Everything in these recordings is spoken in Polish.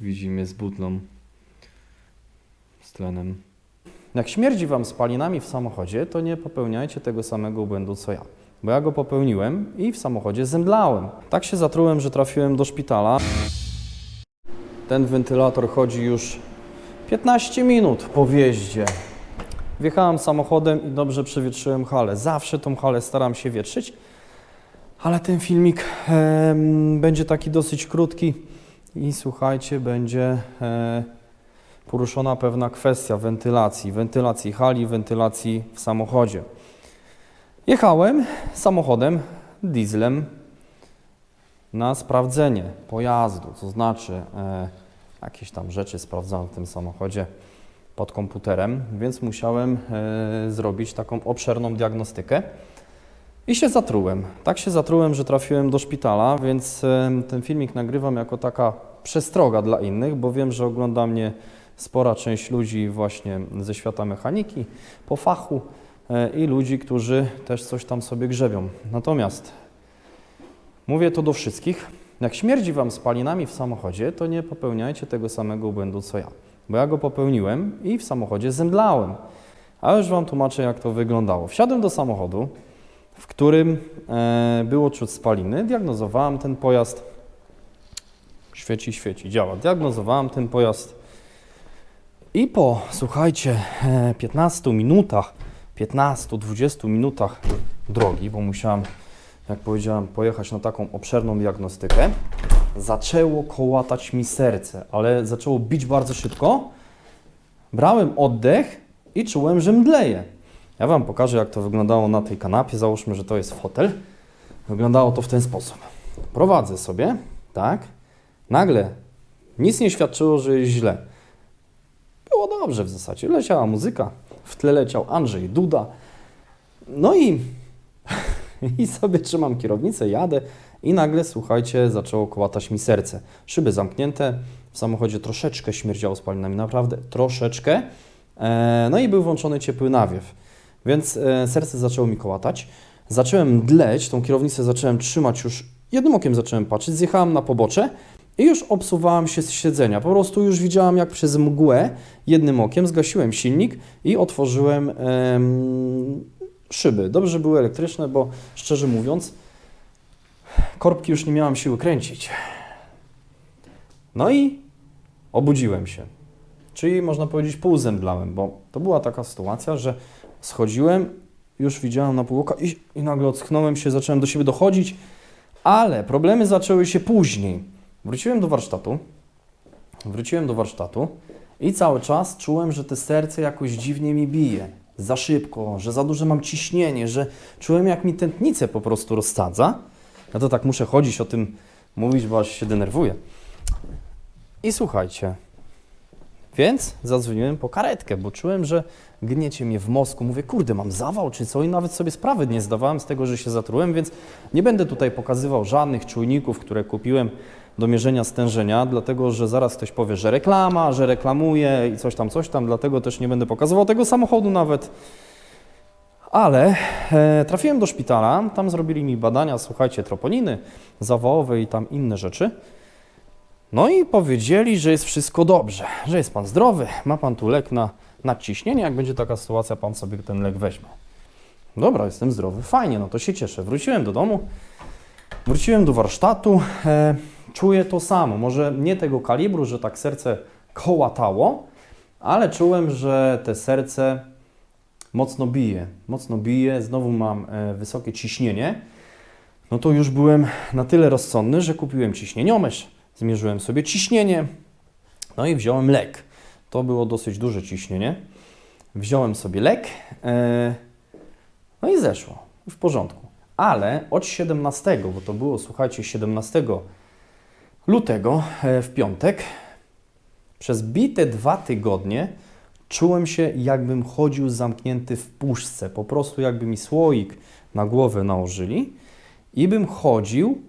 Widzimy z butlą, z tlenem. Jak śmierdzi Wam spalinami w samochodzie, to nie popełniajcie tego samego błędu co ja. Bo ja go popełniłem i w samochodzie zemdlałem. Tak się zatrułem, że trafiłem do szpitala. Ten wentylator chodzi już 15 minut po wjeździe. Wjechałem samochodem i dobrze przewietrzyłem halę. Zawsze tą halę staram się wietrzyć, ale ten filmik em, będzie taki dosyć krótki i słuchajcie, będzie e, poruszona pewna kwestia wentylacji, wentylacji hali, wentylacji w samochodzie. Jechałem samochodem, dieslem na sprawdzenie pojazdu, to znaczy e, jakieś tam rzeczy sprawdzałem w tym samochodzie pod komputerem, więc musiałem e, zrobić taką obszerną diagnostykę i się zatrułem. Tak się zatrułem, że trafiłem do szpitala, więc ten filmik nagrywam jako taka przestroga dla innych, bo wiem, że ogląda mnie spora część ludzi właśnie ze świata mechaniki, po fachu e, i ludzi, którzy też coś tam sobie grzebią. Natomiast mówię to do wszystkich. Jak śmierdzi Wam spalinami w samochodzie, to nie popełniajcie tego samego błędu co ja. Bo ja go popełniłem i w samochodzie zemdlałem. A już Wam tłumaczę, jak to wyglądało. Wsiadłem do samochodu, w którym e, było czuć spaliny. Diagnozowałem ten pojazd. Świeci, świeci, działa. Diagnozowałem ten pojazd. I po, słuchajcie, e, 15 minutach, 15-20 minutach drogi, bo musiałem, jak powiedziałem, pojechać na taką obszerną diagnostykę, zaczęło kołatać mi serce, ale zaczęło bić bardzo szybko. Brałem oddech i czułem, że mdleję. Ja Wam pokażę, jak to wyglądało na tej kanapie. Załóżmy, że to jest fotel. Wyglądało to w ten sposób. Prowadzę sobie, tak. Nagle nic nie świadczyło, że jest źle. Było dobrze w zasadzie. Leciała muzyka, w tle leciał Andrzej Duda. No i, i sobie trzymam kierownicę, jadę i nagle, słuchajcie, zaczęło kołatać mi serce. Szyby zamknięte, w samochodzie troszeczkę śmierdziało spalinami, naprawdę troszeczkę. E, no i był włączony ciepły nawiew, więc e, serce zaczęło mi kołatać. Zacząłem mdleć, tą kierownicę zacząłem trzymać już, jednym okiem zacząłem patrzeć, zjechałem na pobocze i już obsuwałem się z siedzenia. Po prostu już widziałem jak przez mgłę jednym okiem zgasiłem silnik i otworzyłem em, szyby. Dobrze, że były elektryczne, bo szczerze mówiąc, korbki już nie miałem siły kręcić. No i obudziłem się. Czyli można powiedzieć półzemdlałem, bo to była taka sytuacja, że schodziłem, już widziałem na pół oka i, i nagle ocknąłem się, zacząłem do siebie dochodzić, ale problemy zaczęły się później. Wróciłem do warsztatu, wróciłem do warsztatu i cały czas czułem, że te serce jakoś dziwnie mi bije. Za szybko, że za duże mam ciśnienie, że czułem jak mi tętnicę po prostu rozsadza. Ja to tak muszę chodzić o tym mówić, bo aż się denerwuję. I słuchajcie, więc zadzwoniłem po karetkę, bo czułem, że gniecie mnie w mózgu. Mówię, kurde, mam zawał czy co? I nawet sobie sprawy nie zdawałem z tego, że się zatrułem, więc nie będę tutaj pokazywał żadnych czujników, które kupiłem do mierzenia stężenia, dlatego że zaraz ktoś powie, że reklama, że reklamuje i coś tam, coś tam, dlatego też nie będę pokazywał tego samochodu nawet. Ale e, trafiłem do szpitala, tam zrobili mi badania, słuchajcie, troponiny zawołowe i tam inne rzeczy. No i powiedzieli, że jest wszystko dobrze, że jest pan zdrowy, ma pan tu lek na nadciśnienie, jak będzie taka sytuacja, pan sobie ten lek weźmie. Dobra, jestem zdrowy, fajnie, no to się cieszę. Wróciłem do domu, wróciłem do warsztatu, e, czuję to samo, może nie tego kalibru, że tak serce kołatało, ale czułem, że te serce mocno bije, mocno bije, znowu mam e, wysokie ciśnienie, no to już byłem na tyle rozsądny, że kupiłem ciśnieniomierz, zmierzyłem sobie ciśnienie, no i wziąłem lek. To było dosyć duże ciśnienie. Wziąłem sobie lek, e, no i zeszło, w porządku. Ale od 17, bo to było, słuchajcie, 17 lutego, e, w piątek, przez bite dwa tygodnie czułem się, jakbym chodził zamknięty w puszce. Po prostu jakby mi słoik na głowę nałożyli i bym chodził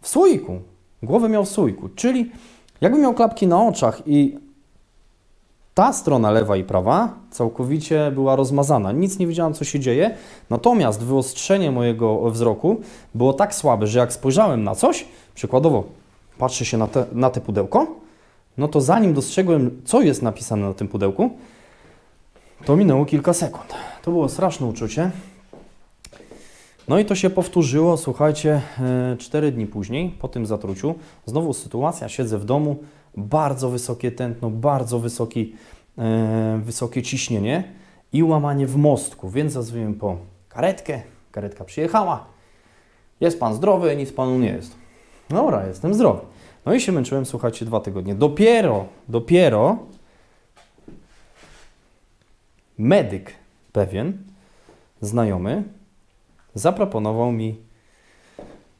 w słoiku. Głowę miał w słoiku, czyli jakbym miał klapki na oczach i ta strona lewa i prawa całkowicie była rozmazana. Nic nie widziałem, co się dzieje. Natomiast wyostrzenie mojego wzroku było tak słabe, że jak spojrzałem na coś, przykładowo patrzę się na te, na te pudełko, no to zanim dostrzegłem, co jest napisane na tym pudełku, to minęło kilka sekund. To było straszne uczucie. No i to się powtórzyło, słuchajcie, e, cztery dni później, po tym zatruciu. Znowu sytuacja, siedzę w domu, bardzo wysokie tętno, bardzo wysoki, e, wysokie ciśnienie i łamanie w mostku, więc zadzwoniłem po karetkę, karetka przyjechała. Jest Pan zdrowy, nic Panu nie jest. Dobra, jestem zdrowy. No i się męczyłem, słuchajcie, dwa tygodnie. Dopiero, dopiero medyk pewien, znajomy, zaproponował mi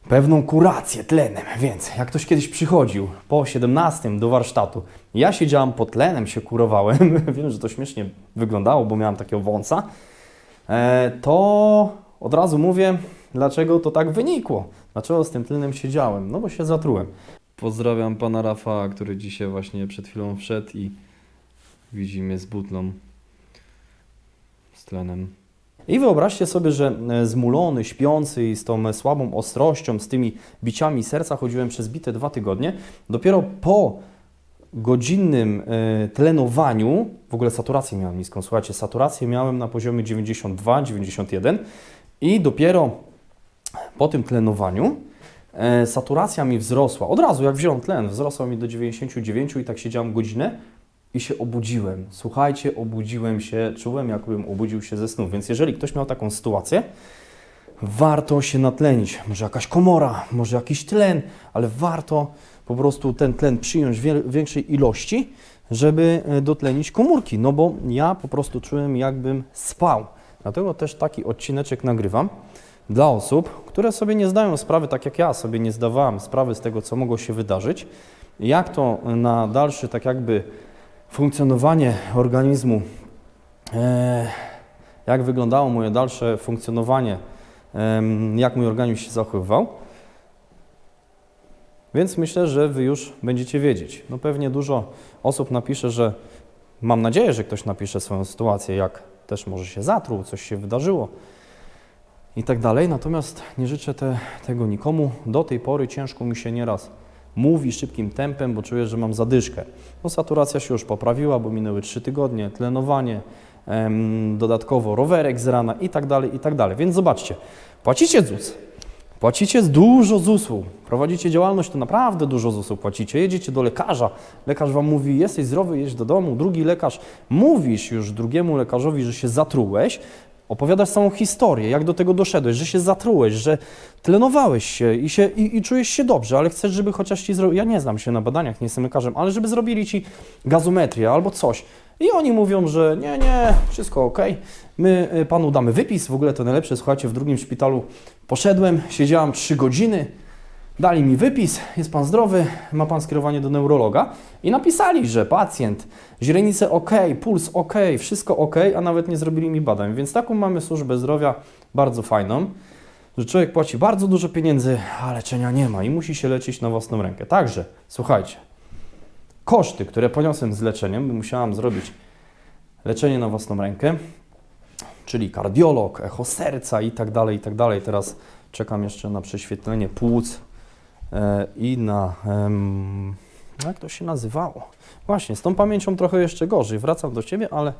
pewną kurację tlenem. Więc jak ktoś kiedyś przychodził po 17 do warsztatu, ja siedziałam pod tlenem, się kurowałem, wiem, że to śmiesznie wyglądało, bo miałam takiego wąsa, e, to od razu mówię, dlaczego to tak wynikło. Dlaczego z tym tlenem siedziałem? No bo się zatrułem. Pozdrawiam pana Rafa, który dzisiaj właśnie przed chwilą wszedł i widzi mnie z butlą z tlenem. I wyobraźcie sobie, że e, zmulony, śpiący i z tą słabą ostrością, z tymi biciami serca chodziłem przez bite dwa tygodnie. Dopiero po godzinnym e, tlenowaniu, w ogóle saturację miałem niską, słuchajcie, saturację miałem na poziomie 92, 91 i dopiero po tym tlenowaniu e, saturacja mi wzrosła. Od razu, jak wziąłem tlen, wzrosła mi do 99 i tak siedziałem godzinę i się obudziłem. Słuchajcie, obudziłem się, czułem jakbym obudził się ze snu. Więc jeżeli ktoś miał taką sytuację, warto się natlenić. Może jakaś komora, może jakiś tlen, ale warto po prostu ten tlen przyjąć w większej ilości, żeby e, dotlenić komórki. No bo ja po prostu czułem jakbym spał. Dlatego też taki odcineczek nagrywam dla osób, które sobie nie zdają sprawy, tak jak ja sobie nie zdawałem sprawy z tego, co mogło się wydarzyć, jak to na dalszy, tak jakby funkcjonowanie organizmu, e, jak wyglądało moje dalsze funkcjonowanie, jak mój organizm się zachowywał. Więc myślę, że Wy już będziecie wiedzieć. No pewnie dużo osób napisze, że mam nadzieję, że ktoś napisze swoją sytuację, jak też może się zatruł, coś się wydarzyło i tak dalej. Natomiast nie życzę te, tego nikomu. Do tej pory ciężko mi się nieraz mówi szybkim tempem, bo czuję, że mam zadyszkę. No, saturacja się już poprawiła, bo minęły 3 tygodnie, tlenowanie, em, dodatkowo rowerek z rana i tak dalej, i tak dalej. Więc zobaczcie, płacicie ZUS, Płacicie dużo ZUS-u, prowadzicie działalność, to naprawdę dużo ZUS-u płacicie. Jedziecie do lekarza, lekarz wam mówi, jesteś zdrowy, jedź do domu. Drugi lekarz, mówisz już drugiemu lekarzowi, że się zatrułeś, opowiadasz całą historię, jak do tego doszedłeś, że się zatrułeś, że tlenowałeś się i, się, i, i czujesz się dobrze, ale chcesz, żeby chociaż ci zrobili, ja nie znam się na badaniach, nie jestem lekarzem, ale żeby zrobili ci gazometrię albo coś. I oni mówią, że nie, nie, wszystko ok, my y, panu damy wypis, w ogóle to najlepsze, słuchajcie, w drugim szpitalu poszedłem, siedziałam 3 godziny, dali mi wypis, jest pan zdrowy, ma pan skierowanie do neurologa i napisali, że pacjent, źrenice ok, puls ok, wszystko ok, a nawet nie zrobili mi badań, więc taką mamy służbę zdrowia bardzo fajną, że człowiek płaci bardzo dużo pieniędzy, a leczenia nie ma i musi się leczyć na własną rękę. Także, słuchajcie, koszty, które poniosłem z leczeniem, bo musiałam zrobić leczenie na własną rękę, czyli kardiolog, echo serca i tak dalej, i tak dalej. Teraz czekam jeszcze na prześwietlenie płuc i na, jak to się nazywało? Właśnie, z tą pamięcią trochę jeszcze gorzej. Wracam do Ciebie, ale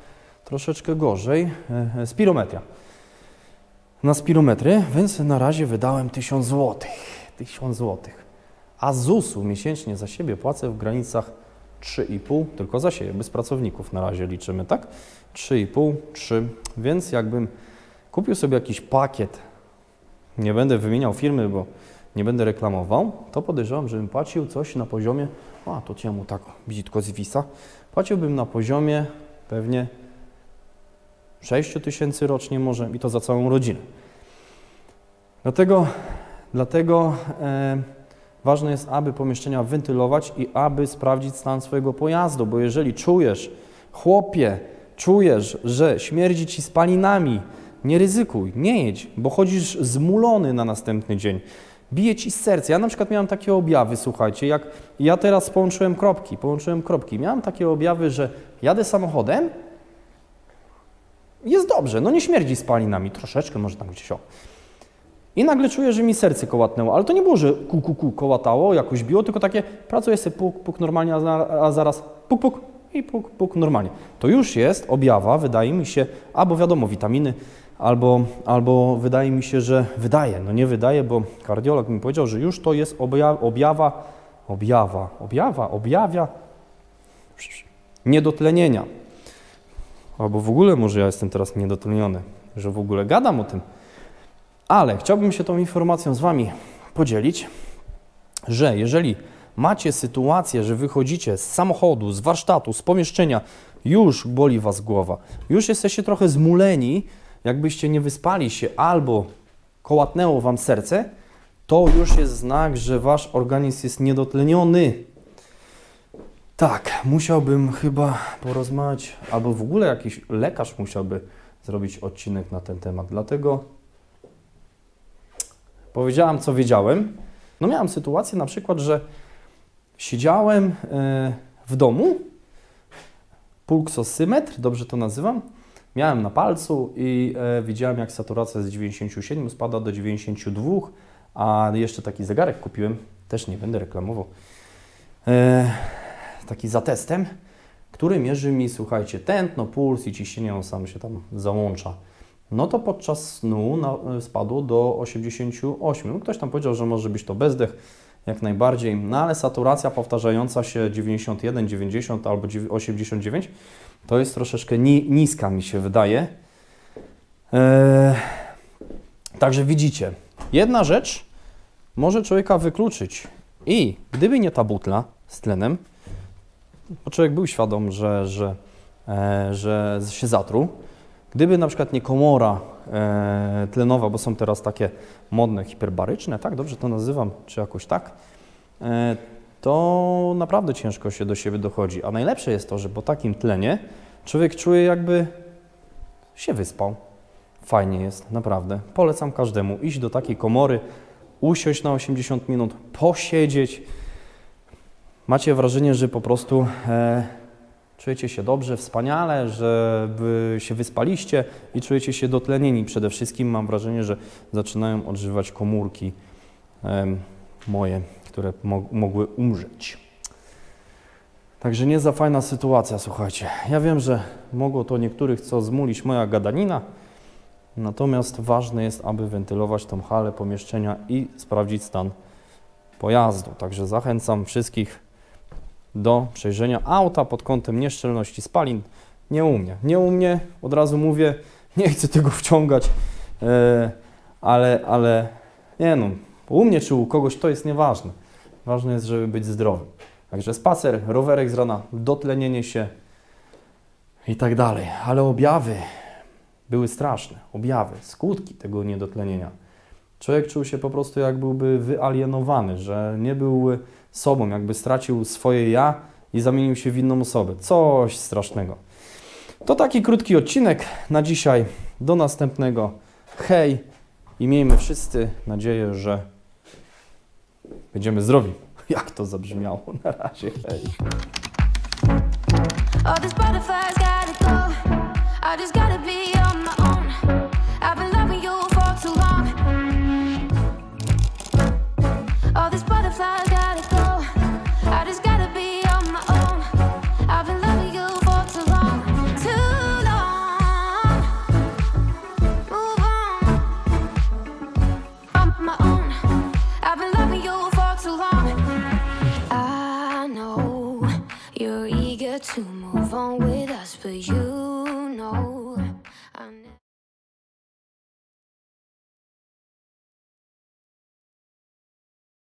troszeczkę gorzej. E, e, spirometria. Na spirometry, więc na razie wydałem 1000 zł. 1000 zł. A ZUS-u miesięcznie za siebie płacę w granicach 3,5, tylko za siebie, bez pracowników na razie liczymy, tak? 3,5, 3, więc jakbym kupił sobie jakiś pakiet, nie będę wymieniał firmy, bo nie będę reklamował, to podejrzewam, żebym płacił coś na poziomie, a to czemu tak brzydko zwisa, płaciłbym na poziomie pewnie 6 tysięcy rocznie może i to za całą rodzinę. Dlatego, dlatego e, ważne jest, aby pomieszczenia wentylować i aby sprawdzić stan swojego pojazdu, bo jeżeli czujesz, chłopie, czujesz, że śmierdzi ci spalinami, nie ryzykuj, nie jedź, bo chodzisz zmulony na następny dzień. Bije ci serce. Ja na przykład miałem takie objawy, słuchajcie, jak ja teraz połączyłem kropki, połączyłem kropki. Miałem takie objawy, że jadę samochodem, jest dobrze, no nie śmierdzi spalinami, troszeczkę może tam gdzieś o. I nagle czuję, że mi serce kołatnęło, ale to nie było, że ku, ku, ku kołatało, jakoś biło, tylko takie pracuję sobie puk, puk normalnie, a zaraz puk, puk i puk, puk normalnie. To już jest objawa, wydaje mi się, albo wiadomo, witaminy, albo, albo wydaje mi się, że wydaje, no nie wydaje, bo kardiolog mi powiedział, że już to jest obja, objawa, objawa, objawa, objawia niedotlenienia. Albo w ogóle może ja jestem teraz niedotleniony, że w ogóle gadam o tym. Ale chciałbym się tą informacją z Wami podzielić, że jeżeli macie sytuację, że wychodzicie z samochodu, z warsztatu, z pomieszczenia, już boli Was głowa, już jesteście trochę zmuleni, jakbyście nie wyspali się albo kołatnęło Wam serce, to już jest znak, że Wasz organizm jest niedotleniony. Tak, musiałbym chyba porozmawiać, albo w ogóle jakiś lekarz musiałby zrobić odcinek na ten temat. Dlatego powiedziałam, co wiedziałem. No miałam sytuację na przykład, że siedziałem e, w domu, pulksosymetr, dobrze to nazywam, miałem na palcu i e, widziałem, jak saturacja z 97 spada do 92, a jeszcze taki zegarek kupiłem, też nie będę reklamował, e, taki za testem, który mierzy mi, słuchajcie, tętno, puls i ciśnienie, on sam się tam załącza. No to podczas snu na, spadło do 88. No Ktoś tam powiedział, że może być to bezdech, jak najbardziej, no ale saturacja powtarzająca się 91, 90 albo 89 to jest troszeczkę ni niska, mi się wydaje. Eee, także widzicie, jedna rzecz może człowieka wykluczyć i gdyby nie ta butla z tlenem, bo człowiek był świadom, że, że, e, że się zatruł. Gdyby na przykład nie komora tlenowa, bo są teraz takie modne, hiperbaryczne, tak dobrze to nazywam, czy jakoś tak, e, to naprawdę ciężko się do siebie dochodzi. A najlepsze jest to, że po takim tlenie człowiek czuje jakby się wyspał. Fajnie jest, naprawdę. Polecam każdemu iść do takiej komory, usiąść na 80 minut, posiedzieć, macie wrażenie, że po prostu e, czujecie się dobrze, wspaniale, że się wyspaliście i czujecie się dotlenieni. Przede wszystkim mam wrażenie, że zaczynają odżywać komórki moje, które mo mogły umrzeć. Także nie za fajna sytuacja, słuchajcie. Ja wiem, że mogło to niektórych co zmulić moja gadanina, natomiast ważne jest, aby wentylować tą halę pomieszczenia i sprawdzić stan pojazdu. Także zachęcam wszystkich do przejrzenia auta pod kątem nieszczelności spalin. Nie u mnie. Nie u mnie, od razu mówię, nie chcę tego wciągać, e, ale, ale nie no, u mnie czy u kogoś to jest nieważne. Ważne jest, żeby być zdrowym. Także spacer, rowerek z rana, dotlenienie się i tak dalej. Ale objawy były straszne. Objawy, skutki tego niedotlenienia. Człowiek czuł się po prostu jak byłby wyalienowany, że nie był sobą, jakby stracił swoje ja i zamienił się w inną osobę. Coś strasznego. To taki krótki odcinek na dzisiaj. Do następnego. Hej i miejmy wszyscy nadzieję, że będziemy zdrowi. Jak to zabrzmiało? Na razie. Hej.